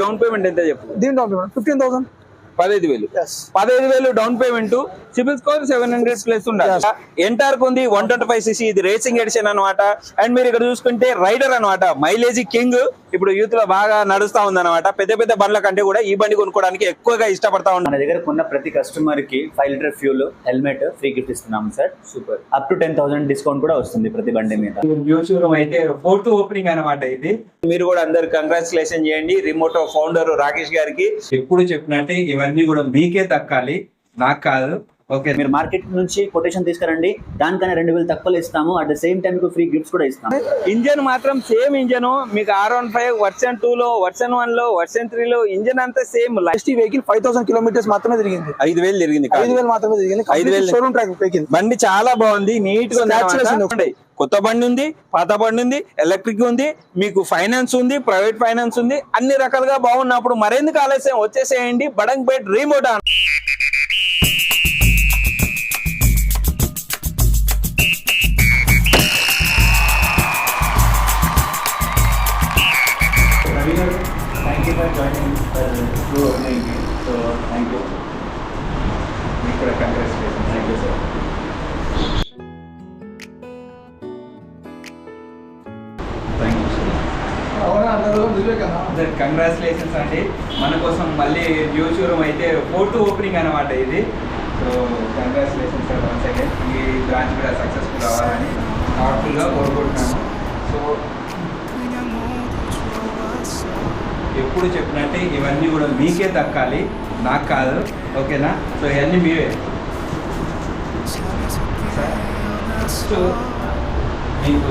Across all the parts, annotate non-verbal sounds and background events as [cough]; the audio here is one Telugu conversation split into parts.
డౌన్ పేమెంట్ ఎంత చెప్పు? దీని డౌన్ పేమెంట్ ఫిఫ్టీన్ థౌసండ్ పదహైదు వేలు. పదహైదు వేలు down payment CIBIL score seven hundred plus ఉండాలి. ఎంటార్ ఉంది వన్ ట్వంటీ ఫైవ్ సిసి ఇది రేసింగ్ ఎడిషన్ అనమాట అండ్ మీరు ఇక్కడ చూసుకుంటే రైడర్ అనమాట మైలేజ్ కింగ్ ఇప్పుడు యూత్లో బాగా నడుస్తా ఉంది అనమాట పెద్ద పెద్ద బండ్ల కంటే కూడా ఈ బండి కొనుక్కోవడానికి ఎక్కువగా ఇష్టపడతా మన దగ్గర కొన్న ప్రతి కస్టమర్కి five litre fuel helmet free gift ఇస్తున్నాం sir. Super up to ten thousand discount కూడా వస్తుంది ప్రతి బండి మీద. న్యూ షోరూమ్ అయితే ఫోర్త్ ఓపెనింగ్ అనమాట ఇది. మీరు కూడా అందరు కంగ్రాచులేషన్ చేయండి. రిమోట్ ఫౌండర్ రాకేష్ గారికి. ఎప్పుడు చెప్పినట్టే ఇవన్నీ కూడా మీకే దక్కాలి. నాకు కాదు. ఓకే మీరు మార్కెట్ నుంచి కొటేషన్ తీసుకురండి. దానికన్నా రెండు వేలు తక్కువలో ఇస్తాము. అట్ ద సేమ్ టైం మీకు ఫ్రీ గిఫ్ట్స్ కూడా ఇస్తాము. ఇంజన్ మాత్రం సేమ్ ఇంజన్ మీకు R one five version two లో వర్షన్ వన్లో వర్షన్ త్రీ లో ఇంజన్ అంతా same ST vehicle five thousand kilometres మాత్రమే తిరిగింది. ఐదు వేలు తిరిగింది. ఐదు వేలు మాత్రమే తిరిగింది. ఐదు వేలు. షోరూమ్ ట్రాక్ వెహికల్ బండి చాలా బాగుంది. నీట్గా. కొత్త బండి ఉంది పాత బండి ఉంది ఎలక్ట్రిక్ ఉంది మీకు ఫైనాన్స్ ఉంది ప్రైవేట్ ఫైనాన్స్ ఉంది అన్ని రకాలుగా బాగున్నప్పుడు మరెందుకు ఆలస్యం? వచ్చేసేయండి. బడంగ్పేట్ రీమోట్ యూ కంగ్రాచులేషన్స్ అండి. మన కోసం మళ్ళీ న్యూ షోరూమ్ అయితే ఫోర్త్ ఓపెనింగ్ అనమాట ఇది. So congratulations sir one second ఈ బ్రాంచ్ కూడా సక్సెస్ఫుల్ అవ్వాలని హార్ట్ఫుల్గా కోరుకుంటున్నాను. సో ఎప్పుడు చెప్పినట్టే ఇవన్నీ కూడా మీకే దక్కాలి. నాకు కాదు. ఓకేనా? సో ఇవన్నీ మీవే. సో మీకు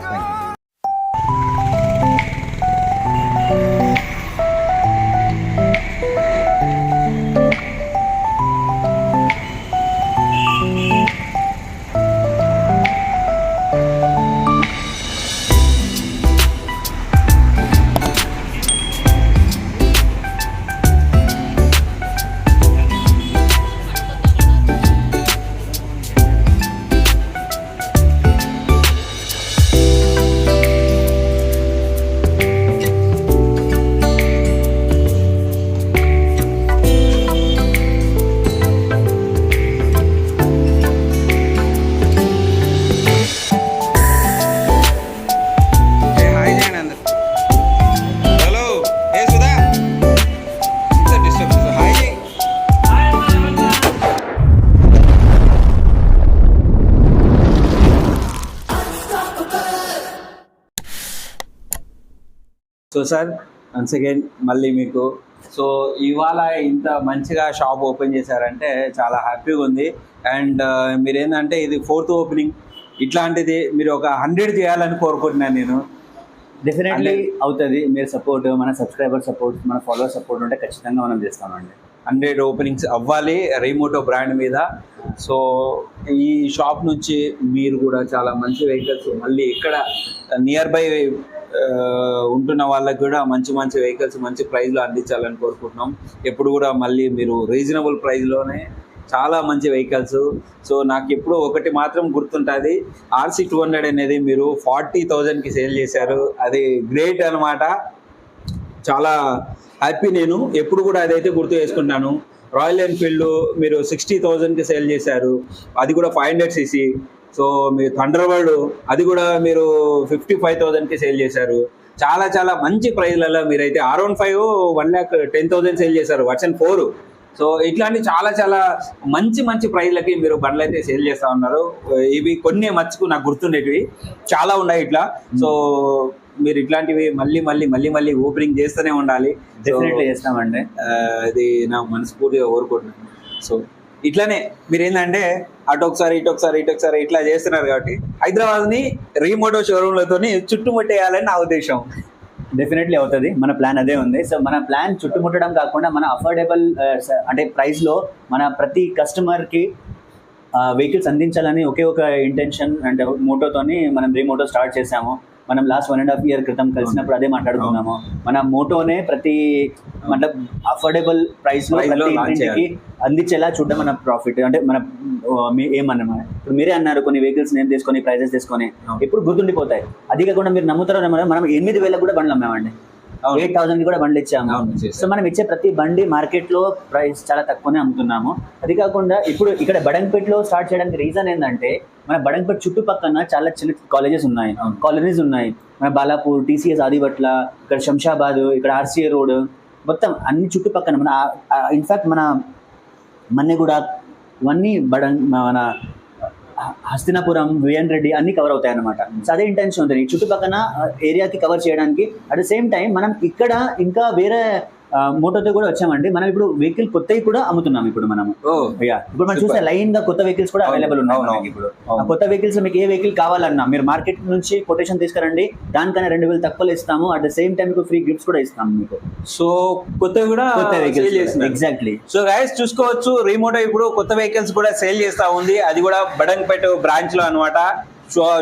So sir once again మళ్ళీ మీకు. సో ఇవాళ ఇంత మంచిగా షాప్ ఓపెన్ చేశారంటే చాలా హ్యాపీగా ఉంది. అండ్ మీరు ఏంటంటే ఇది ఫోర్త్ ఓపెనింగ్ ఇట్లాంటిది మీరు ఒక హండ్రెడ్ చేయాలని కోరుకుంటున్నాను నేను. డెఫినెట్లీ అవుతుంది. మీరు సపోర్ట్ మన సబ్స్క్రైబర్ సపోర్ట్ మన ఫాలోవర్ సపోర్ట్ ఉంటే ఖచ్చితంగా మనం చేస్తామండి. హండ్రెడ్ ఓపెనింగ్స్ అవ్వాలి రైమోటో బ్రాండ్ మీద. సో ఈ షాప్ నుంచి మీరు కూడా చాలా మంచి వెహికల్స్ మళ్ళీ ఇక్కడ నియర్ బై ఉంటున్న వాళ్ళకి కూడా మంచి మంచి వెహికల్స్ మంచి ప్రైస్లో అందించాలని కోరుకుంటున్నాం. ఎప్పుడు కూడా మళ్ళీ మీరు రీజనబుల్ ప్రైజ్లోనే చాలా మంచి వెహికల్స్. సో నాకు ఎప్పుడు ఒకటి మాత్రం గుర్తుంటుంది. ఆర్సీ టూ హండ్రెడ్ అనేది మీరు ఫార్టీ థౌజండ్కి సేల్ చేశారు. అది గ్రేట్ అనమాట చాలా హ్యాపీ నేను. ఎప్పుడు కూడా అదైతే గుర్తు చేసుకుంటాను. రాయల్ ఎన్ఫీల్డ్ మీరు సిక్స్టీ థౌజండ్కి సేల్ చేశారు. అది కూడా ఫైవ్ హండ్రెడ్ సీసీ. సో మీ థండర్ వరల్డ్ అది కూడా మీరు ఫిఫ్టీ ఫైవ్ థౌజండ్కి సేల్ చేశారు. చాలా చాలా మంచి ప్రైజ్లలో మీరైతే R one five one lakh ten thousand sale చేశారు. Version four. సో ఇట్లాంటి చాలా చాలా మంచి మంచి ప్రైజ్లకి మీరు బండ్లు అయితే సేల్ చేస్తూ ఉన్నారు. ఇవి కొన్ని మర్చుకు నాకు గుర్తుండేటివి. చాలా ఉన్నాయి ఇట్లా. సో మీరు ఇట్లాంటివి మళ్ళీ మళ్ళీ మళ్ళీ మళ్ళీ ఓపెనింగ్ చేస్తూనే ఉండాలి. డెఫినెట్లీ చేస్తామండి. ఇది నా మనస్ఫూర్తిగా కోరుకుంటున్నాను. సో ఇట్లానే మీరు ఏంటంటే అటు ఒకసారి ఇటు ఒకసారి ఇటు ఒకసారి ఇట్లా చేస్తున్నారు కాబట్టి హైదరాబాద్ని రీమోటో షోరూమ్లతో చుట్టుముట్టేయాలని నా ఉద్దేశం. డెఫినెట్లీ అవుతుంది. మన ప్లాన్ అదే ఉంది. సో మన ప్లాన్ చుట్టుముట్టడం కాకుండా మన అఫోర్డబుల్ అంటే ప్రైస్లో మన ప్రతి కస్టమర్కి వెహికల్స్ అందించాలని ఒకే ఒక ఇంటెన్షన్ అంటే మోటోతోని మనం రీమోటో స్టార్ట్ చేసాము మనం last one and half year క్రితం కలిసినప్పుడు అదే మాట్లాడుకున్నాము. మన మోటోనే ప్రతి మతలబ్ అఫోర్డబుల్ ప్రైస్లో ఇంటికి అందించేలా చూడడం మన ప్రాఫిట్ అంటే మన ఏమన్నా ఇప్పుడు మీరే అన్నారు కొన్ని వెహికల్స్ నేమ్ తీసుకొని ప్రైజెస్ తీసుకొని. ఇప్పుడు గుర్తుండిపోతాయి. అది కాకుండా మీరు నమ్ముతారో మనం ఎనిమిది వేలకు కూడా బండ్లు అమ్మామండి. ఎయిట్ థౌసండ్ కూడా బండ్లు ఇచ్చాము. సో మనం ఇచ్చే ప్రతి బండి మార్కెట్లో ప్రైస్ చాలా తక్కువనే అమ్ముతున్నాము. అది కాకుండా ఇప్పుడు ఇక్కడ బడంపేటలో స్టార్ట్ చేయడానికి రీజన్ ఏంటంటే మన బడంపేట చుట్టుపక్కల చాలా చిన్న కాలేజెస్ ఉన్నాయి. కాలనీస్ ఉన్నాయి. మన బాలాపూర్ టీసీఎస్ ఆదిబట్ల ఇక్కడ శంషాబాద్ ఇక్కడ ఆర్సీఏ రోడ్ మొత్తం అన్ని చుట్టుపక్కల మన ఇన్ఫాక్ట్ మన మన్నెగూడ ఇవన్నీ బడం మన హస్తినాపురం విఎన్ రెడ్డి అన్ని కవర్ అవుతాయి అనమాట సో అదే ఇంటెన్షన్ ఉంటుంది చుట్టుపక్కన చుట్టుపక్కల ఏరియాకి కవర్ చేయడానికి అట్ ద సేమ్ టైం మనం ఇక్కడ ఇంకా వేరే మోటోతో కూడా వచ్చామండి. మనం ఇప్పుడు వెహికల్ కొత్తవి కూడా అమ్ముతున్నాం ఇప్పుడు మనం. ఇప్పుడు మనం. చూస్తే లైన్గా కొత్త వెహికల్స్ కూడా అవైలబుల్ ఉన్నాయి ఇప్పుడు. కొత్త వెహికల్స్ మీకు ఏ వెహికల్ కావాలన్నా మీరు మార్కెట్ నుంచి కొటేషన్ తీసుకురండి. దానికన్నా రెండు వేలు తక్కువలో ఇస్తాము. అట్ ద సేమ్ టైం మీకు ఫ్రీ గిఫ్ట్స్ కూడా ఇస్తాము మీకు. సో కొత్తవి కూడా కొత్త వెహికల్స్ ఎగ్జాక్ట్లీ సో గైస్ చూసుకోవచ్చు. రిమోటో ఇప్పుడు కొత్త వెహికల్స్ కూడా సేల్ చేస్తా ఉంది. అది కూడా బడంపేట బ్రాంచ్లో అనమాట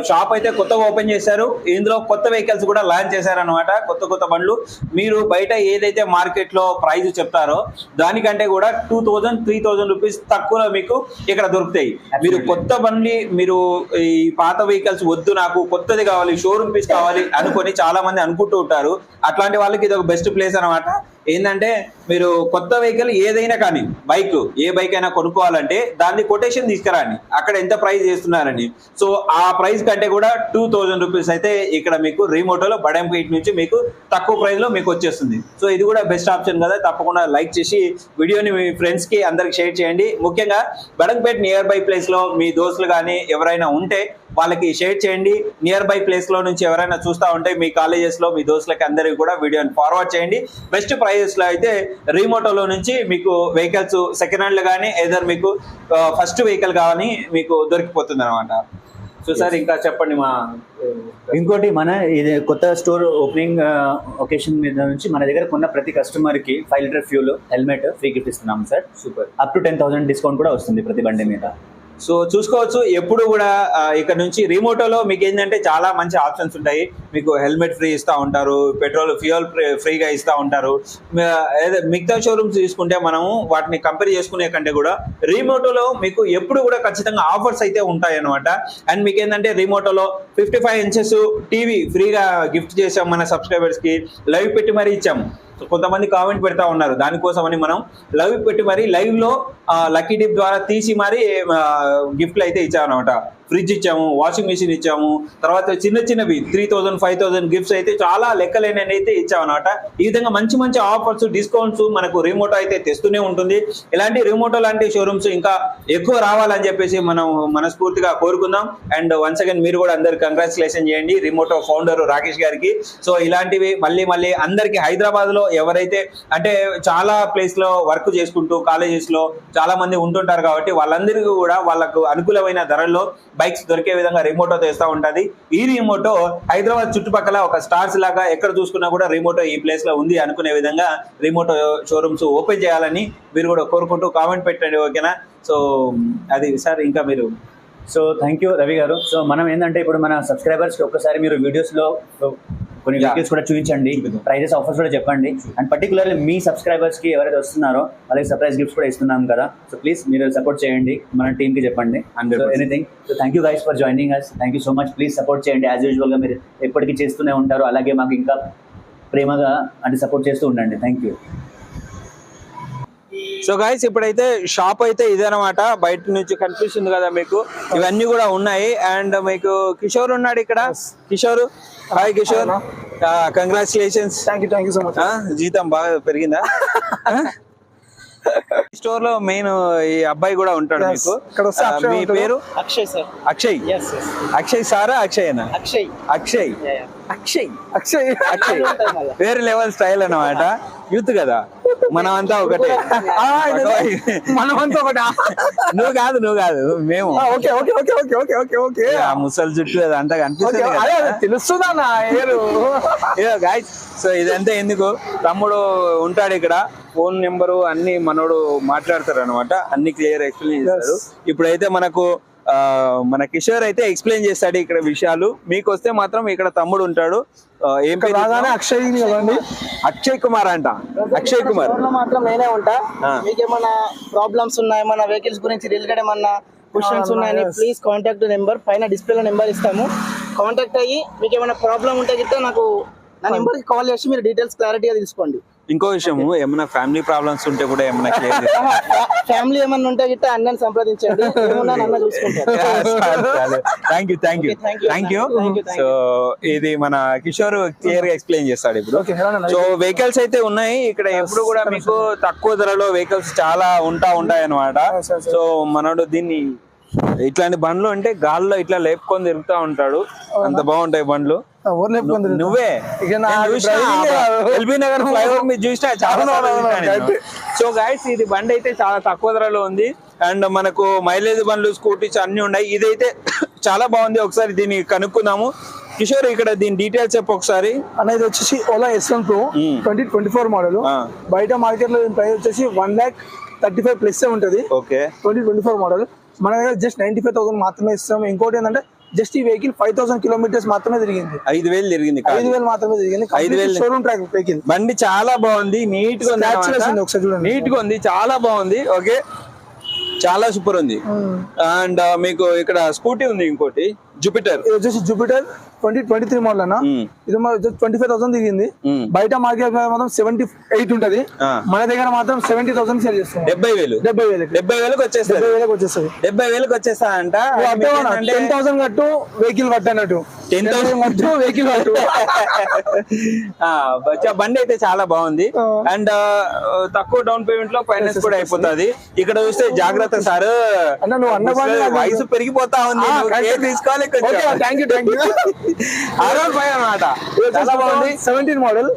షాప్ అయితే కొత్తగా ఓపెన్ చేశారు. ఇందులో కొత్త వెహికల్స్ కూడా లాంచ్ చేశారు అనమాట కొత్త కొత్త బండ్లు. మీరు బయట ఏదైతే మార్కెట్లో ప్రైస్ చెప్తారో దానికంటే కూడా two thousand three thousand rupees తక్కువలో మీకు ఇక్కడ దొరుకుతాయి. మీరు. కొత్త బండి మీరు ఈ పాత వెహికల్స్ వద్దు నాకు కొత్తది కావాలి షోరూమ్ పీస్ కావాలి అనుకొని చాలా మంది అనుకుంటూ ఉంటారు. అట్లాంటి వాళ్ళకి ఇది ఒక బెస్ట్ ప్లేస్ అనమాట ఏంటంటే మీరు కొత్త వెహికల్ ఏదైనా కానీ బైక్ ఏ బైక్ అయినా కొనుక్కోవాలంటే దాన్ని కొటేషన్ తీసుకురండి. అక్కడ ఎంత ప్రైస్ చేస్తున్నారని. సో ఆ ప్రైస్ కంటే కూడా టూ థౌజండ్ రూపీస్ అయితే ఇక్కడ మీకు రీమోటోలో బడంపేట్ నుంచి మీకు తక్కువ ప్రైస్లో మీకు వచ్చేస్తుంది. సో ఇది కూడా బెస్ట్ ఆప్షన్ కదా. తప్పకుండా లైక్ చేసి వీడియోని మీ ఫ్రెండ్స్కి అందరికి షేర్ చేయండి. ముఖ్యంగా బడంపేట్ నియర్ బై ప్లేస్లో మీ దోస్తులు కానీ ఎవరైనా ఉంటే వాళ్ళకి షేర్ చేయండి. నియర్ బై ప్లేస్లో నుంచి ఎవరైనా చూస్తూ ఉంటే మీ కాలేజెస్లో మీ దోస్తులకి అందరికి కూడా వీడియోని ఫార్వర్డ్ చేయండి. బెస్ట్ ప్రైజెస్లో అయితే రీమోటోలో నుంచి మీకు వెహికల్స్ సెకండ్ హ్యాండ్ కానీ ఏదర్ మీకు ఫస్ట్ వెహికల్ కానీ మీకు దొరికిపోతుంది అనమాట సో సార్ ఇంకా చెప్పండి మా ఇంకోటి మన ఇది కొత్త స్టోర్ ఓపెనింగ్ ఒకేషన్ మీద నుంచి మన దగ్గర కొన్న ప్రతి కస్టమర్కి five litre fuel helmet free gift ఇస్తున్నాం sir super up to ten thousand discount కూడా వస్తుంది ప్రతి బండి మీద. సో చూసుకోవచ్చు ఎప్పుడు కూడా ఇక్కడ నుంచి రిమోటోలో మీకు ఏంటంటే చాలా మంచి ఆప్షన్స్ ఉంటాయి. మీకు హెల్మెట్ ఫ్రీ ఇస్తూ ఉంటారు పెట్రోల్ ఫ్యూయల్ ఫ్రీగా ఇస్తూ ఉంటారు. ఏదో మిగతా షోరూమ్స్ తీసుకుంటే మనము వాటిని కంపేర్ చేసుకునే కంటే కూడా రిమోటోలో మీకు ఎప్పుడు కూడా ఖచ్చితంగా ఆఫర్స్ అయితే ఉంటాయి అనమాట అండ్ మీకు ఏంటంటే రిమోటోలో ఫిఫ్టీ ఫైవ్ ఇంచెస్ టీవీ ఫ్రీగా గిఫ్ట్ చేసాం మన సబ్స్క్రైబర్స్కి లైవ్ పెట్టి మరీ ఇచ్చాము కొంతమంది కామెంట్ పెడతా ఉన్నారు. దానికోసమని మనం లైవ్ పెట్టి మరి లైవ్లో లక్కీ డిప్ ద్వారా తీసి మరి గిఫ్ట్లు అయితే ఇచ్చామన్నమాట ఫ్రిడ్జ్ ఇచ్చాము వాషింగ్ మిషన్ ఇచ్చాము తర్వాత చిన్న చిన్నవి three thousand five thousand gifts అయితే చాలా లెక్కలేని అయితే ఇచ్చామన్నమాట. ఈ విధంగా మంచి మంచి ఆఫర్స్ డిస్కౌంట్స్ మనకు రిమోట్ అయితే తెస్తూనే ఉంటుంది. ఇలాంటి రిమోటో లాంటి షోరూమ్స్ ఇంకా ఎక్కువ రావాలని చెప్పేసి మనం మనస్ఫూర్తిగా కోరుకుందాం. అండ్ వన్స్ అగైన్ మీరు కూడా అందరు కంగ్రాచులేషన్ చేయండి. రిమోటో ఫౌండర్ రాకేష్ గారికి. సో ఇలాంటివి మళ్ళీ మళ్ళీ అందరికి హైదరాబాద్లో ఎవరైతే అంటే చాలా ప్లేస్లో వర్క్ చేసుకుంటూ కాలేజెస్లో చాలా మంది ఉంటుంటారు కాబట్టి వాళ్ళందరికీ కూడా వాళ్ళకు అనుకూలమైన ధరల్లో బైక్స్ దొరికే విధంగా రిమోటో తెస్తూ ఉంటుంది. ఈ రిమోటో హైదరాబాద్ చుట్టుపక్కల ఒక స్టార్స్ లాగా ఎక్కడ చూసుకున్నా కూడా రిమోటో ఈ ప్లేస్లో ఉంది అనుకునే విధంగా రిమోటో షోరూమ్స్ ఓపెన్ చేయాలని మీరు కూడా కోరుకుంటూ కామెంట్ పెట్టండి ఓకేనా సో అది సార్ ఇంకా మీరు. సో థ్యాంక్ యూ రవి గారు. సో మనం ఏంటంటే ఇప్పుడు మన సబ్స్క్రైబర్స్కి ఒక్కసారి మీరు వీడియోస్లో కొన్ని. వెహికల్స్ కూడా చూపించండి. ప్రైజెస్ ఆఫర్స్ కూడా చెప్పండి. అండ్ పర్టికులర్లీ మీ సబ్స్క్రైబర్స్కి ఎవరైతే వస్తున్నారో వాళ్ళకి సర్ప్రైజ్ గిఫ్ట్స్ కూడా ఇస్తున్నాం కదా. సో ప్లీజ్ మీరు సపోర్ట్ చేయండి. మన టీమ్కి చెప్పండి 100%. Anything so thank you guys for joining us thank you so much please support చేయండి. యాజ్ యూజువల్గా మీరు ఎప్పటికీ చేస్తూనే ఉంటారు. అలాగే మాకు ఇంకా ప్రేమగా అంటే సపోర్ట్ చేస్తూ ఉండండి. థ్యాంక్ యూ సో గాయస్ ఇప్పుడైతే షాప్ అయితే ఇదనమాట బయట నుంచి కనిపిస్తుంది కదా మీకు. ఇవన్నీ కూడా ఉన్నాయి. అండ్ మీకు కిషోర్ ఉన్నాడు ఇక్కడ. Kishore. Hi Kishore. Congratulations thank you thank you so much జీతం బాగా పెరిగిందా? [laughs] స్టోర్లో మెయిన్ ఈ అబ్బాయి కూడా ఉంటాడు. మీకు. అక్షయ్ మీ. పేరు? అక్షయ్ సార్. అక్షయ్. అక్షయ్ సారా? అక్షయనా? అక్షయ్. అక్షయ్. అక్షయ్. అక్షయ్. అక్షయ్. మళ్ళా. వేరే లెవెల్ స్టైల్ అన్నమాట. యూత్ కదా? మనం అంతా ఒకటే [laughs] ఇది- మనమంతా ఒకటా? నువ్వు కాదు నువ్వు కాదు మేము. Okay okay okay okay okay okay okay. ఆ ముసలి చుట్టూ అదంతా కనిపిస్తుంది అదే తెలుస్తుందన్న ఏరు? గాయస్ సో ఇదంతా ఎందుకు? తమ్ముడు ఉంటాడు ఇక్కడ. ఫోన్ నెంబరు అన్ని మనోడు మాట్లాడతారు అనమాట అన్ని క్లియర్ ఎక్స్ప్లెయిన్ చేస్తారు ఇప్పుడైతే మనకు మన కిషోర్ అయితే ఎక్స్ప్లెయిన్ చేస్తాడు ఇక్కడ విషయాలు. మీకు వస్తే మాత్రం ఇక్కడ తమ్ముడు ఉంటాడు. ఏం పేరు రాగానే అక్షయ్ కదండి. అక్షయ్ కుమార్ అంట. అక్షయ్ కుమార్. మాత్రం నేనే ఉంటా. ఆ. మీకు ఏమైనా ప్రాబ్లమ్స్ ఉన్నాయి ఏమైనా వెహికల్స్ గురించి రిలేటెడ్ ఏమన్నా క్వశ్చన్స్ ఉన్నాయని ప్లీజ్ కాంటాక్ట్ నెంబర్ పైన డిస్ప్లేలో నెంబర్ ఇస్తాము. కాంటాక్ట్ అయ్యి మీకు ఏమైనా ప్రాబ్లం ఉంటే గిట్ట నాకు నా నెంబర్కి కాల్ చేసి మీరు డీటెయిల్స్ క్లారిటీగా తెలుసుకోండి ఇంకో విషయము ఏమైనా ఫ్యామిలీ ప్రాబ్లమ్స్ ఉంటే కూడా ఏమైనా క్లియర్ ఫ్యామిలీ [laughs] ఏమన్నా ఉంటే గిట్ట అన్నని సంప్రదించండి. Thank you thank you. Thank you so ఇది మన కిషోర్ క్లియర్గా ఎక్స్ప్లెయిన్ చేస్తాడు ఇప్పుడు. సో వెహికల్స్ అయితే ఉన్నాయి. ఇక్కడ ఎప్పుడు కూడా మీకు తక్కువ ధరలో వెహికల్స్ చాలా ఉంటా ఉంటాయి అనమాట. సో మనోడు దీన్ని ఇట్లాంటి బండ్లు అంటే గాల్లో ఇట్లా లేపుకొని తిరుగుతా ఉంటాడు. అంత బాగుంటాయి బండ్లు? నువ్వే. ఎల్బీ నగర్ ఫ్లైఓవర్ మీద చూసినా చాలా సో గైస్ ఇది బండి అయితే చాలా తక్కువ ధరలో ఉంది. అండ్ మనకు మైలేజ్ బండ్లు స్కూటీస్ అన్ని ఉన్నాయి. ఇదైతే [coughs] చాలా బాగుంది. ఒకసారి దీన్ని కనుక్కుందాము. కిషోర్ ఇక్కడ దీని డీటెయిల్స్ చెప్పు ఒకసారి. అన్న ఇది వచ్చేసి Ola S one pro. Twenty twenty four model. బయట మార్కెట్లో ప్రైస్ వచ్చేసి one lakh thirty five plus ఉంటుంది. Okay. Twenty twenty four model మన దగ్గర జస్ట్ నైన్టీ ఫైవ్ థౌసండ్ మాత్రమే ఇస్తాం. ఇంకోటి ఏంటంటే జస్ట్ ఈ వెహికల్ ఫైవ్ థౌసండ్ కిలోమీటర్స్ మాత్రమే తిరిగింది. ఐదు వేలు తిరిగింది ఐదు. వేలు మాత్రమే తిరిగింది. ఐదు వేలు. షోరూమ్ ట్రాక్ వెహికల్ బండి చాలా బాగుంది. నీట్గా ఒకసారి చూడండి. నీట్గా ఉంది. చాలా బాగుంది. ఓకే చాలా సూపర్ ఉంది. అండ్ మీకు ఇక్కడ స్కూటీ ఉంది ఇంకోటి. జూపిటర్ వచ్చేసి Jupiter twenty twenty three model అన్న. ఇది ట్వంటీ ఫైవ్ థౌసండ్ మ్మ్. బయట మార్కెట్ మాత్రం సెవెంటీ ఎయిట్ ఉంటది. మన దగ్గర మాత్రం సెవెంటీ థౌసండ్ సేల్ చేస్తాం డెబ్బై వేలు. డెబ్బై వేలకి. డెబ్బై వేలకు వచ్చేస్తారు డెబ్బై వేలకు వచ్చేస్తుంది. డెబ్బై వేలకు వచ్చేస్తా అంట. టెన్ థౌసండ్ కట్టు వెహికల్ కట్టు అన్నట్టు 10,000 కట్టు వెహికల్ [laughs] బండి అయితే చాలా బాగుంది. అండ్ తక్కువ డౌన్ పేమెంట్లో ఫైనాన్స్ కూడా అయిపోతుంది. ఇక్కడ చూస్తే జాగ్రత్త సార్. అన్న, నువ్వు అన్న బండి నాకు వయసు పెరిగిపోతా ఉంది. తీసుకోవాలి thank you thank you five చాలా బాగుంది. సెవెంటీన్ మోడల్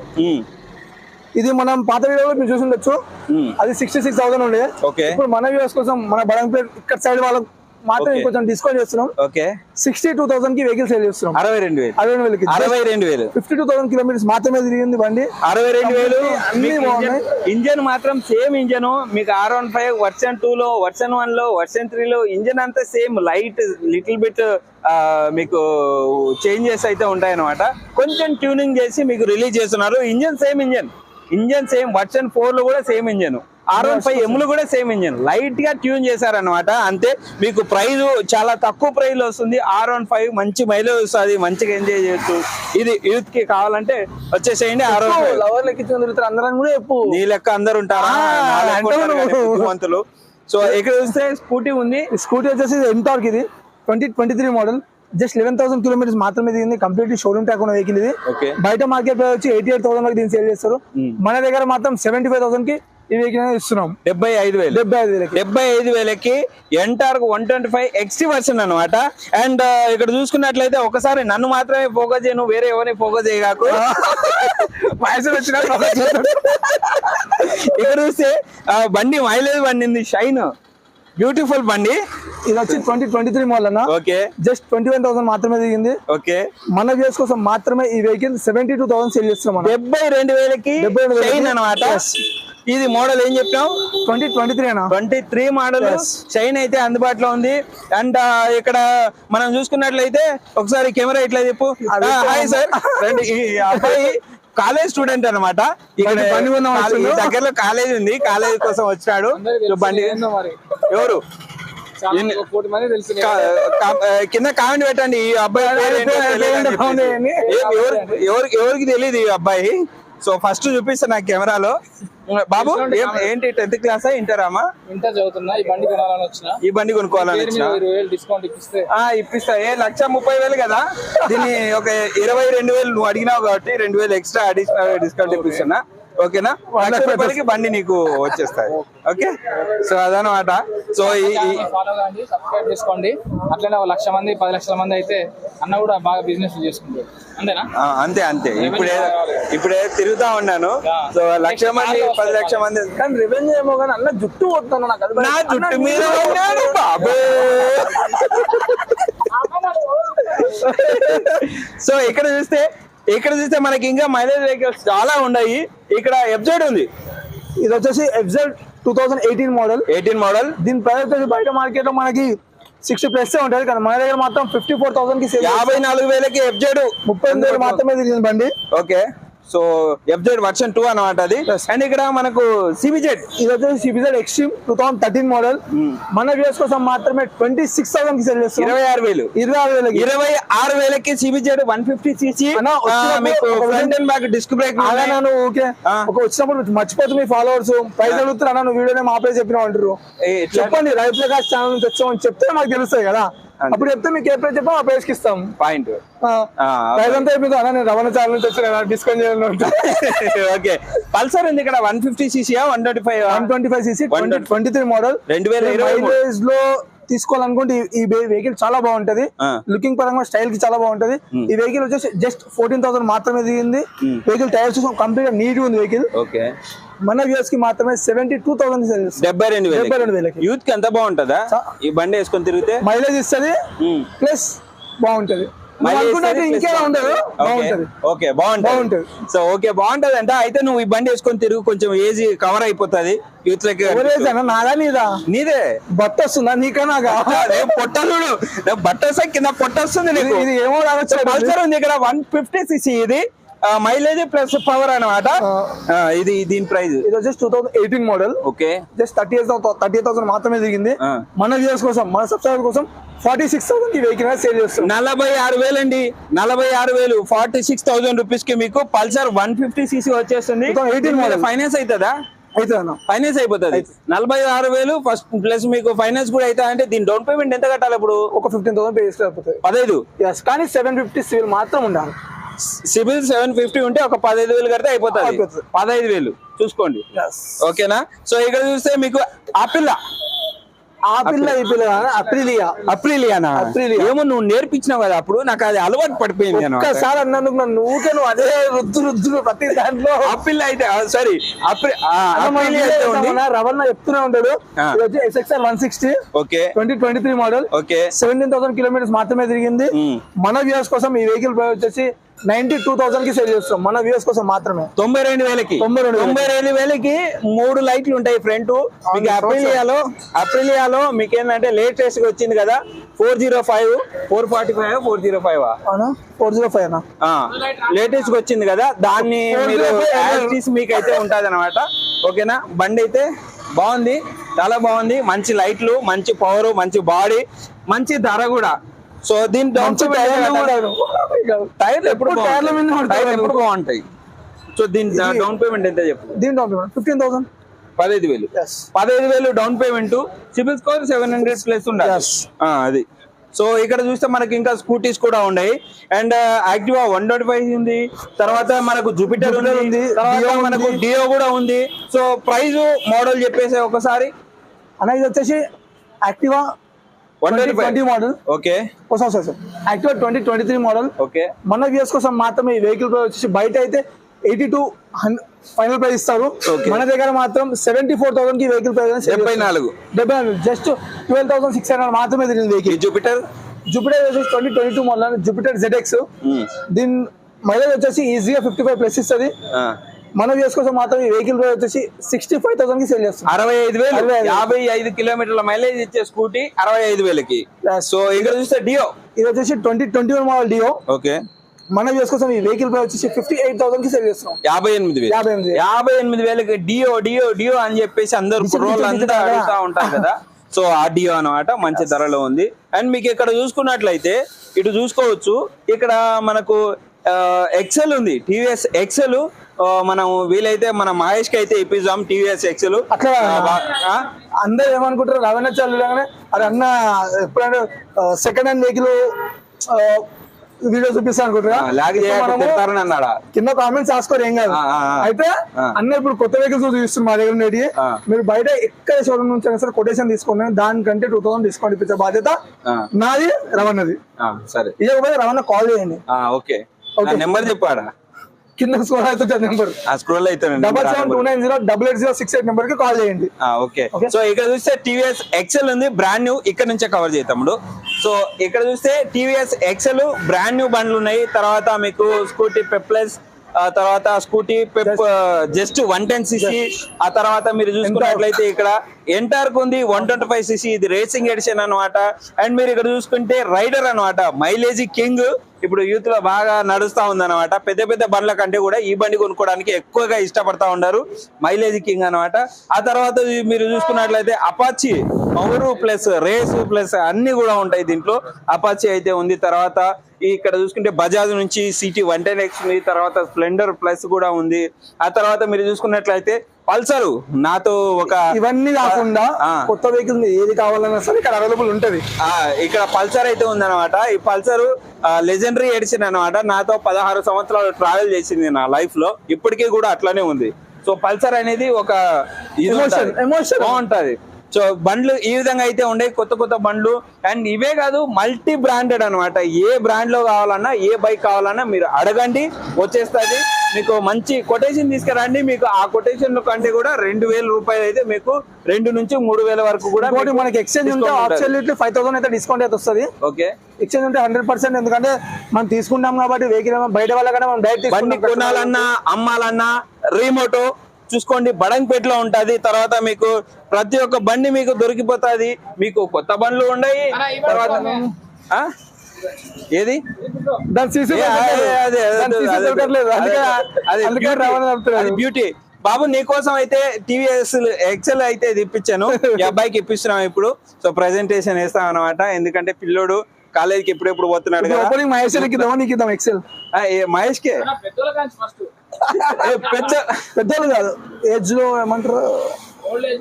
ఇది మనం పాత వీడియోలో మీరు చూసుండొచ్చు. ఉమ్. అది సిక్స్టీ సిక్స్ థౌసండ్ ఉండే. ఓకే ఇప్పుడు మన వ్యూస్ కోసం మన బడంపేట్ ఇక్కడ సైడ్ వాళ్ళకి మాత్రం. ఇంకొంచెం డిస్కౌంట్ చేస్తున్నాం. ఓకే సిక్స్టీ టూ థౌసండ్కి వెహికల్ సేల్ చేస్తున్నాం. అరవై రెండు వేలు. అరవై వేలకి. అరవై రెండు వేలు. ఫిఫ్టీ టూ థౌసండ్ కిలోమీటర్స్ మాత్రమే తిరిగింది బండి. అరవై రెండు వేలు. అన్ని బాగున్నాయి. ఇంజన్ మాత్రం సేమ్ ఇంజన్. మీకు R one five version two లో వర్షన్ వన్లో వర్షన్ త్రీ లో ఇంజన్ అంతా సేమ్. లైట్ లిటిల్ బిట్ మీకు చేంజెస్ అయితే ఉంటాయి అనమాట కొంచెం ట్యూనింగ్ చేసి మీకు రిలీజ్ చేస్తున్నారు. Engine same engine engine same version ఫోర్లో కూడా same engine R one five ఎమ్లు కూడా సేమ్ ఇంజన్ లైట్గా ట్యూన్ చేశారనమాట అంతే మీకు ప్రైస్ చాలా తక్కువ ప్రైస్లో వస్తుంది. ఆర్ వన్ ఫైవ్ మంచి మైలేజ్ వస్తుంది. మంచిగా ఎంజాయ్ చేయొచ్చు. ఇది యూత్కి కావాలంటే వచ్చేసేయండి ఆర్ వన్ ఫైవ్ లవర్ లెక్కి తిరుగుతారు అందరం కూడా చెప్పు. నీ లెక్క అందరు ఉంటారా? సో ఇక్కడ చూస్తే స్కూటీ ఉంది. స్కూటీ వచ్చేసి ఎంటార్క్ ఇది. Twenty twenty three model just eleven thousand kilometres మాత్రమే దిగింది. కంప్లీట్లీ షోరూమ్ ట్యాక్ ఉన్న వెహికల్ ఇది. బయట మార్కెట్ వచ్చి ఎయిటీ ఎయిట్ థౌసండ్ వరకు దీన్ని సేల్ చేస్తారు. మన దగ్గర మాత్రం సెవెంటీ ఫైవ్ థౌసండ్కి అనేది ఇస్తున్నాం. డెబ్బై ఐదు వేలు. డెబ్బై ఐదు వేలకి. డెబ్బై ఐదు వేలకి Ntorq one twenty five XT version అనమాట అండ్ ఇక్కడ చూసుకున్నట్లయితే ఒకసారి నన్ను మాత్రమే ఫోకస్ చేయను వేరే ఎవరిని ఫోకస్ చేయగాకు. వయసు వచ్చిన [laughs] ఇక్కడ చూస్తే బండి మైలేజ్ బండి షైన్ బ్యూటిఫుల్ బండి. ఇది వచ్చి ట్వంటీ ట్వంటీ త్రీ మోడల్ అన్న. Okay. Just twenty one thousand మాత్రమే దిగింది. ఓకే. మన వ్యూస్ కోసం మాత్రమే ఈ vehicle seventy two thousand sale చేస్తున్నాం డెబ్బై రెండు వేలకి డెబ్బై రెండు అనమాట. ఇది మోడల్ ఏం చెప్పావు ట్వంటీ ట్వంటీ త్రీ అన్న. Twenty three model. చైన్ అయితే అందుబాటులో ఉంది. అండ్ ఇక్కడ మనం చూసుకున్నట్లయితే ఒకసారి కెమెరా ఇట్లా చెప్పు. హాయ్ సార్ అబ్బాయి కాలేజ్ స్టూడెంట్ అనమాట ఇక్కడ. దగ్గరలో కాలేజ్ ఉంది. కాలేజ్ కోసం వచ్చాడు బండి ఎవరు? కింద కామెంట్ పెట్టండి. ఈ అబ్బాయి ఎవరికి తెలియదు ఈ అబ్బాయి? సో ఫస్ట్ చూపిస్తా నాకు కెమెరాలో. బాబు ఏంటి టెన్త్ క్లాసా ఇంటర్ అమ్మా ఇంటర్ చదువుతున్నా ఈ బండి కొనాలని వచ్చిన. ఈ బండి కొనుక్కోవాలని వచ్చిన. డిస్కౌంట్ ఇప్పిస్తా. ఏ లక్ష ముప్పై వేలు కదా? దీన్ని ఒక ఇరవై రెండు వేలు నువ్వు అడిగినావు కాబట్టి రెండు వేలు ఎక్స్ట్రా అడిషనల్ డిస్కౌంట్ ఇప్పిస్తున్నా. ఓకేనా? లక్ష రూపాయలకి బండి నీకు వచ్చేస్తాయి. ఓకే? సో అదనమాట సో ఫాలో కాండి సబ్స్క్రైబ్ చేసుకోండి. అట్లనే ఒక లక్ష మంది పది లక్షల మంది అయితే అన్న కూడా బాగా బిజినెస్ చేసుకుంటారు. అంతేనా? అంతే అంతే. ఇప్పుడే ఇప్పుడే తిరుగుతా ఉన్నాను. సో లక్ష మంది పది లక్షల మంది కానీ రెవెన్యూ ఏమో కానీ అన్న జుట్టు పోతున్నాను నాకు. అది నా జుట్టు మీద ఉన్నాడు బాబు సో ఇక్కడ చూస్తే ఇక్కడ చూస్తే మనకి ఇంకా మైలేజ్ వెహికల్స్ చాలా ఉన్నాయి. ఇక్కడ ఎఫ్జెడ్ ఉంది. ఇది వచ్చేసి FZ two thousand eighteen model eighteen model దీని ప్రైస్ వచ్చేసి బయట మార్కెట్లో మనకి సిక్స్టీ ప్లస్ ఉంటుంది కానీ మన దగ్గర మాత్రం ఫిఫ్టీ ఫోర్ థౌసండ్కి యాభై నాలుగు వేలకి ఎఫ్జెడ్ ముప్పై ఎనిమిది వేలు మాత్రమే తిరిగింది బండి. Okay. So FZ version two అనమాట అది. అండ్ ఇక్కడ మనకు సిబిజెడ్ ఇది వచ్చేసి CBZ Xtreme two thousand thirteen model మన వ్యూస్ కోసం మాత్రమే ట్వంటీ సిక్స్ థౌసండ్కి సేల్ చేస్తాం ఇరవై ఆరు వేలు. ఇరవై ఆరు వేలకి. ఇరవై ఆరు వేలకి సిబిజెడ్ వన్ ఫిఫ్టీ సిసి మీకు front and back disc brake అలా నన్ను ఊకే. ఆ. ఒక వచ్చినప్పుడు మర్చిపోతుంది మీ ఫాలోవర్స్ ప్రైజ్ అడుగుతారు అన్న నువ్వు వీడియోనే మా పేరు చెప్పినావు అంటారు చెప్పండి రైతు ప్రకాష్ ఛానల్ నుంచి వచ్చామని చెప్తే మాకు తెలుస్తాయి కదా. అప్పుడు చెప్తే మీకు ఏ చెప్పా ఆ ప్రైజ్కి ఇస్తాం. పాయింట్. ఆ, ప్రైజ్ అంతా అన్న నేను రవాణా ఛానల్ నుంచి వచ్చాను డిస్కౌంట్ చేయాలని [laughs] ఓకే. పల్సర్ ఉంది ఇక్కడ one fifty సీసీయా one twenty five? One twenty five CC 125. Twenty three model. రెండు వేల ఇరవై లో తీసుకోవాలనుకుంటే ఈ- వెహికల్ చాలా బాగుంటది. లుకింగ్ పరంగా స్టైల్కి చాలా బాగుంటది. ఈ వెహికల్ వచ్చేసి జస్ట్ ఫోర్టీన్ థౌసండ్ మాత్రమే దిగింది. వెహికల్ టైర్స్ కంప్లీట్గా నీట్ ఉంది వెహికల్ ఓకే. మన వ్యూస్కి మాత్రమే సెవెంటీ టూ థౌసండ్ డెబ్బై రెండు డెబ్బై రెండు వేలు వేలకి. యూత్కి ఎంత బాగుంటదా? ఈ బండి వేసుకొని తిరిగితే? మైలేజ్ ఇస్తుంది. ప్లస్ బాగుంటది. ఓకే, బాగుంటది. సో ఓకే బాగుంటది. అంట అయితే నువ్వు ఈ బండి వేసుకొని తిరుగు కొంచెం ఏజీ కవర్ అయిపోతుంది. యూత్ లకి నాదా నీదా? నీదే. బట్ట వస్తుందా? నీకా నాకా? అదే పొట్టలుడు బట్ట కింద పొట్ట వస్తుంది ఇది ఏమో రావచ్చు. పల్సర్ ఉంది ఇక్కడ వన్ ఫిఫ్టీ సిసి ఇది. మైలేజ్ ప్లస్ పవర్ అన్నమాట. ఆ, ఇది దీని ప్రైస్ ఇది వచ్చేసి two thousand eighteen model okay. Just thirty thirty thousand మాత్రమే దిగింది. మన వ్యూస్ కోసం మన సబ్స్క్రైబర్ కోసం ఫార్టీ సిక్స్ థౌసండ్ ఈ వెహికల్ సేల్ చేస్తాం నలభై ఆరు వేలు అండి. నలభై ఆరు వేలు. ఫార్టీ సిక్స్ థౌసండ్ రూపీస్కి మీకు పల్సర్ వన్ ఫిఫ్టీ సీసీ వచ్చేస్తుంది. 2018 model. ఫైనాన్స్ అవుతుందా అయితే ఫైనాన్స్ అయిపోతుంది. నలభై ఆరు వేలు ఫస్ట్ ప్లస్ మీకు ఫైనాన్స్ కూడా అవుతా అంటే దీని డౌన్ పేమెంట్ ఎంత కట్టాలి ఇప్పుడు? ఒక ఫిఫ్టీన్ థౌసండ్ పే చేస్తే అయిపోతుంది. పదహైదు. కానీ సెవెన్ ఫిఫ్టీ సివిల్ మాత్రం ఉండాలి. సిబిల్ సెవెన్ ఫిఫ్టీ ఉంటే ఒక పదహైదు వేలు కడితే అయిపోతుంది. పదహైదు వేలు. చూసుకోండి. ఓకేనా? సో ఇక్కడ చూస్తే మీకు ఆపిల్ ఆ పిల్ల ఈ పిల్ల కాదు, అప్రిలియా. అప్రిలియానా? అప్రిలియా. ఏమో నువ్వు నేర్పించినావు కదా అప్పుడు. నాకు అది అలవాటు పడిపోయింది. ఒక్కసారి అన్నందుకు నన్ను ఊకే నువ్వు అదే రుద్దు రుద్దు ప్రతి దాంట్లో. ఆపిల్ అయితే సారీ రవణ చెప్తూనే ఉంటాడు. SXR one sixty okay twenty twenty three model okay. Seventeen thousand kilometres మాత్రమే తిరిగింది. మన వ్యూస్ కోసం ఈ వెహికల్ వచ్చేసి నైన్టీ టూ థౌసండ్కి సేల్ చేస్తాం. మన వ్యూస్ కోసం మాత్రమే. తొంభై రెండు వేలకి. తొంభై రెండు వేలకి. తొంభై రెండు వేలకి మూడు లైట్లు ఉంటాయి ఫ్రంట్. మీకు అప్రిలియాలో అప్రిలియాలో మీకు ఏంటంటే లేటెస్ట్గా వచ్చింది కదా four zero five. Four forty five four zero five? Four zero five లేటెస్ట్గా వచ్చింది కదా దాన్ని మీరు మీకు అయితే ఉంటది అనమాట ఓకేనా? బండి అయితే బాగుంది చాలా బాగుంది. మంచి లైట్లు మంచి పవర్ మంచి బాడీ మంచి ధర కూడా. సో దీని టైర్లు ఎప్పుడు ఎప్పుడు టైర్ల మీద బాగుంటాయి. ఉంటాయి. టైర్లు ఎప్పుడు బాగుంటాయి? సో దీని డౌన్ పేమెంట్ ఎంత చెప్పు? దీని డౌన్ పేమెంట్ ఫిఫ్టీన్ థౌసండ్ పదహైదు వేలు. పదహైదు వేలు down payment CIBIL score seven hundred plus ఉండాలి. అది. సో ఇక్కడ చూస్తే మనకి ఇంకా స్కూటీస్ కూడా ఉన్నాయి. And Activa one twenty five ఉంది. తర్వాత మనకు జూపిటర్ ఉంది. తర్వాత మనకు. డియో కూడా ఉంది. సో ప్రైస్ మోడల్ చెప్పేసి ఒకసారి. అన్న ఇది వచ్చేసి Activa twenty model okay sir sir sir Activa twenty twenty three model okay మన వ్యూస్ కోసం మాత్రమే ఈ వెహికల్ ప్రైస్ వచ్చేసి బయట అయితే ఎయిటీ టూ ఫైనల్ ప్రైస్ ఇస్తారు. మన దగ్గర మాత్రం సెవెంటీ ఫోర్ థౌసండ్కి వెహికల్ ప్రైస్ డెబ్బై నాలుగు. డెబ్బై నాలుగు. Just twelve thousand six hundred మాత్రమే తిరిగింది ఈ వెహికల్ జూపిటర్ జూపిటర్ వచ్చేసి twenty twenty two model Jupiter ZX దీని మైలేజ్ వచ్చేసి ఈజీగా ఫిఫ్టీ ఫైవ్ ప్లస్ ఇస్తుంది. మన కోసం మాత్రం ఈ వెహికల్ ప్రైస్ వచ్చేసి సిక్స్టీ ఫైవ్ థౌసండ్కి సేల్ చేస్తాం. అరవై ఐదు వేలు. యాభై ఐదు కిలోమీటర్ల మైలేజ్ ఇచ్చే స్కూటీ అరవై ఐదు వేలకి. సో ఇక్కడ చూస్తే డియో ఇది వచ్చేసి twenty twenty one model Dio okay మన కోసం ఈ వెహికల్ ప్రైస్ వచ్చేసి ఫిఫ్టీ ఎయిట్ థౌసండ్కి సేల్ చేస్తున్నాం. యాభై ఎనిమిది వేలు. యాభై ఎనిమిది. యాభై ఎనిమిది వేలకి డియో డియో డియో అని చెప్పేసి అందరు అంతా డిచి అడుగుతా ఉంటారు కదా. సో ఆ డియో అనమాట మంచి ధరలో ఉంది. అండ్ మీకు ఇక్కడ చూసుకున్నట్లయితే ఇటు చూసుకోవచ్చు. ఇక్కడ మనకు ఎక్సెల్ ఉంది. టీవీఎస్ ఎక్సెల్ మనం వీలైతే మన మహేష్కి అయితే ఇప్పిద్దాం టీవీఎస్ ఎక్సెల్. అట్లా అందరూ ఏమనుకుంటారు రవణ చాలు అది అన్న ఎప్పుడైనా సెకండ్ హ్యాండ్ వెహికల్ వీడియో చూపిస్తాను అనుకుంటున్నా కింద కామెంట్స్ రాసుకోరు ఏం కాదు. అయితే. అన్న ఇప్పుడు కొత్త వెహికల్స్ చూపిస్తుంది మా దగ్గర ఉండేవి ఆ. మీరు బయట ఎక్కడ షోరూమ్ నుంచి అయినా సరే కొటేషన్ తీసుకోండి దానికంటే టూ థౌసండ్ డిస్కౌంట్ ఇప్పించే బాధ్యత. నాది రవణది. సరే. ఇవ్వకపోతే రవణ కాల్ చేయండి. ఓకే. నెంబర్ చెప్పాడా కింద స్కోర్ అవుతుంది నెంబర్ ఆ స్క్రోల్ అయితే double seven two nine zero double eight zero six eight నెంబర్కి కాల్ చేయండి. ఓకే. సో ఇక్కడ చూస్తే టీవీఎస్ ఎక్సెల్ ఉంది బ్రాండ్ న్యూ ఇక్కడ నుంచే కవర్ చేస్తాము సో ఇక్కడ చూస్తే టీవీఎస్ ఎక్సెల్ బ్రాండ్ న్యూ బండ్లు ఉన్నాయి. తర్వాత మీకు స్కూటీ పెప్లెస్ ఆ తర్వాత scooty Pep just one ten CC ఆ తర్వాత మీరు చూసుకున్నట్లయితే ఇక్కడ ఎంటార్క్ ఉంది వన్ ట్వంటీ ఫైవ్ సిసి ఇది రేసింగ్ ఎడిషన్ అన్నమాట. అండ్ మీరు ఇక్కడ చూసుకుంటే రైడర్ అన్నమాట. మైలేజ్ కింగ్ ఇప్పుడు యూత్లో బాగా నడుస్తూ ఉందన్నమాట. పెద్ద పెద్ద బండ్ల కంటే కూడా ఈ బండి కొనుక్కోవడానికి ఎక్కువగా ఇష్టపడతా ఉన్నారు మైలేజ్ కింగ్ అనమాట ఆ తర్వాత మీరు చూసుకున్నట్లయితే అపాచి మౌరు ప్లస్ రేసు ప్లస్ అన్ని కూడా ఉంటాయి దీంట్లో. అపాచి అయితే ఉంది. తర్వాత ఇక్కడ చూసుకుంటే బజాజ్ నుంచి సిటీ వన్ టెన్ ఎక్స్ ఉంది తర్వాత స్ప్లెండర్ ప్లస్ కూడా ఉంది. ఆ తర్వాత మీరు చూసుకున్నట్లయితే పల్సర్. నాతో ఒక ఇవన్నీ కాకుండా. కొత్త వెహికల్ ఏది కావాలన్నా సరే ఇక్కడ అవైలబుల్ ఉంటది. ఆ ఇక్కడ పల్సర్ అయితే ఉందన్నమాట. ఈ పల్సర్ లెజెండరీ ఎడిషన్ అన్నమాట. నాతో పదహారు సంవత్సరాలు ట్రావెల్ చేసింది నా లైఫ్లో. ఇప్పటికీ కూడా అట్లానే ఉంది. సో పల్సర్ అనేది ఒక ఉంటది. emotion. బాగుంటది. సో బండ్లు ఈ విధంగా అయితే ఉండే కొత్త కొత్త బండ్లు. అండ్ ఇవే కాదు మల్టీ బ్రాండెడ్ అన్నమాట. ఏ బ్రాండ్లో కావాలన్నా ఏ బైక్ కావాలన్నా మీరు అడగండి వచ్చేస్తుంది. మీకు మంచి కొటేషన్ తీసుకురండి. మీకు ఆ కొటేషన్ కంటే కూడా రెండు వేల రూపాయలు అయితే మీకు రెండు నుంచి మూడు వేల వరకు కూడా మనకి ఎక్స్చేంజ్ ఉంటే. అబ్సల్యూట్లీ ఫైవ్ థౌసండ్ అయితే డిస్కౌంట్ అయితే వస్తుంది. ఓకే. ఎక్స్చేంజ్ ఉంటే హండ్రెడ్ పర్సెంట్ ఎందుకంటే మనం తీసుకుంటాం కాబట్టి వెహికల్ బయట వాళ్ళకన్నా మనం డైరెక్ట్ బండి కొనాలన్నా అమ్మాలన్నా రీమోటో చూసుకోండి బడంపేటలో ఉంటది. తర్వాత మీకు ప్రతి ఒక్క బండి మీకు దొరికిపోతాది. మీకు కొత్త బండ్లు ఉన్నాయి తర్వాత? ఏది? బ్యూటీ బాబు నీకోసం అయితే టీవీఎస్ ఎక్సెల్ అయితే ఇప్పించాను. ఈ [laughs] అబ్బాయికి ఇప్పిస్తున్నాం ఇప్పుడు. సో ప్రెజెంటేషన్ వేస్తాం అనమాట ఎందుకంటే పిల్లోడు కాలేజీకి ఎప్పుడెప్పుడు పోతున్నాడు కదా. ఓపెనింగ్ మహేష్ నీకు పెద్ద పెద్దలు కాదు. ఏజ్లో ఏమంటారు?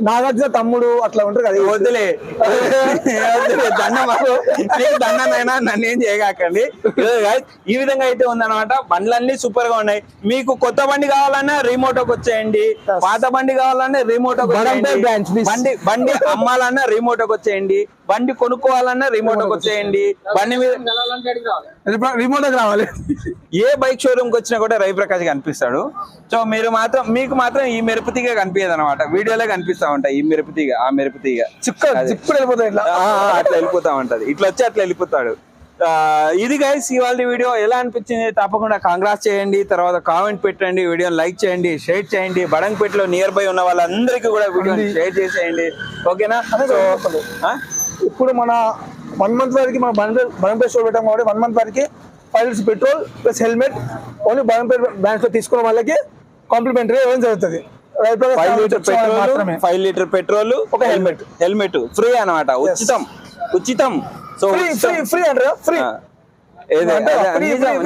నాగార్జున తమ్ముడు అట్లా ఉంటారు కదా వద్దులే. దండం దండనైనా నన్ను ఏం guys, ఈ విధంగా అయితే ఉందన్నమాట. బండ్లన్నీ సూపర్గా ఉన్నాయి. మీకు కొత్త బండి కావాలన్నా రిమోట్ వచ్చేయండి. పాత బండి కావాలన్నా రిమోట్ please. బండి బండి అమ్మాలన్నా రిమోట్ వచ్చేయండి. బండి కొనుక్కోవాలన్నా రిమోట్ వచ్చేయండి. బండి మీద రిమోట్ రావాలి. ఏ బైక్ షోరూమ్కి వచ్చినా కూడా రవి ప్రకాష్ కనిపిస్తాడు. సో మీరు మాత్రం మీకు మాత్రం ఈ మెరుపుతీగ కనిపించదు అనమాట వీడియోలో కనిపిస్తా ఉంటాయి ఈ మెరుపుతీగ ఆ మెరుపుతీగ చిక్క చిప్పుడు వెళ్ళిపోతాయి ఇట్లా. ఆ, ఆ, అట్లా వెళ్ళిపోతా ఉంటది. ఇట్లా వచ్చి అట్లా వెళ్ళిపోతాడు. ఆ, ఇది గైస్ ఇవాళ వీడియో ఎలా అనిపించింది? తప్పకుండా కాంగ్రాస్ చేయండి. తర్వాత కామెంట్ పెట్టండి వీడియోని లైక్ చేయండి షేర్ చేయండి. బడంపేటలో నియర్ బై ఉన్న వాళ్ళందరికీ కూడా వీడియోని షేర్ చేసేయండి. ఓకేనా ఆ? ఇప్పుడు మన వన్ మంత్ వరకు మన బంపే స్టోర్ పెట్టాం కాబట్టి వన్ మంత్ వరకు five litres petrol plus helmet only బంపే బ్రాండ్స్లో తీసుకున్న వాళ్ళకి కాంప్లిమెంటరీ ఇవ్వడం జరుగుతుంది. Five litre petrol five litre petrol ఒక హెల్మెట్. హెల్మెట్ ఫ్రీ అన్నమాట. ఉచితం. ఉచితం. సో ఫ్రీ అంటారా ఫ్రీ.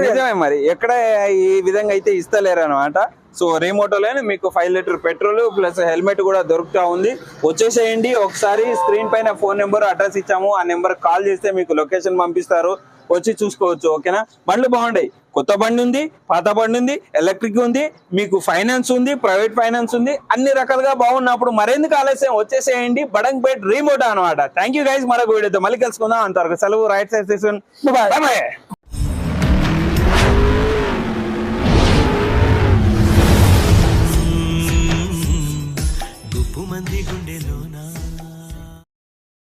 నిజమే మరి. ఎక్కడ ఈ విధంగా అయితే ఇస్తలేరు అనమాట సో రేమోటోలోనే మీకు five litre petrol plus helmet కూడా దొరుకుతా ఉంది. వచ్చేసేయండి. ఒకసారి స్క్రీన్ పైన ఫోన్ నెంబర్ అడ్రస్ ఇచ్చాము. ఆ నెంబర్ కాల్ చేస్తే మీకు లొకేషన్ పంపిస్తారు. వచ్చి చూసుకోవచ్చు ఓకేనా? బండ్లు బాగుంటాయి కొత్త బండి ఉంది పాత బండి ఉంది ఎలక్ట్రిక్ ఉంది మీకు ఫైనాన్స్ ఉంది ప్రైవేట్ ఫైనాన్స్ ఉంది అన్ని రకాలుగా బాగున్నప్పుడు మరెందుకు ఆలస్యం? వచ్చేసేయండి బడంగ్పేట్ రీమోట్ అనమాట థ్యాంక్ యూ గైస్ మరొక వీడియోతో మళ్ళీ కలుసుకుందాం. అంతవరకు సెలవు రైట్ సైడ్. బాయ్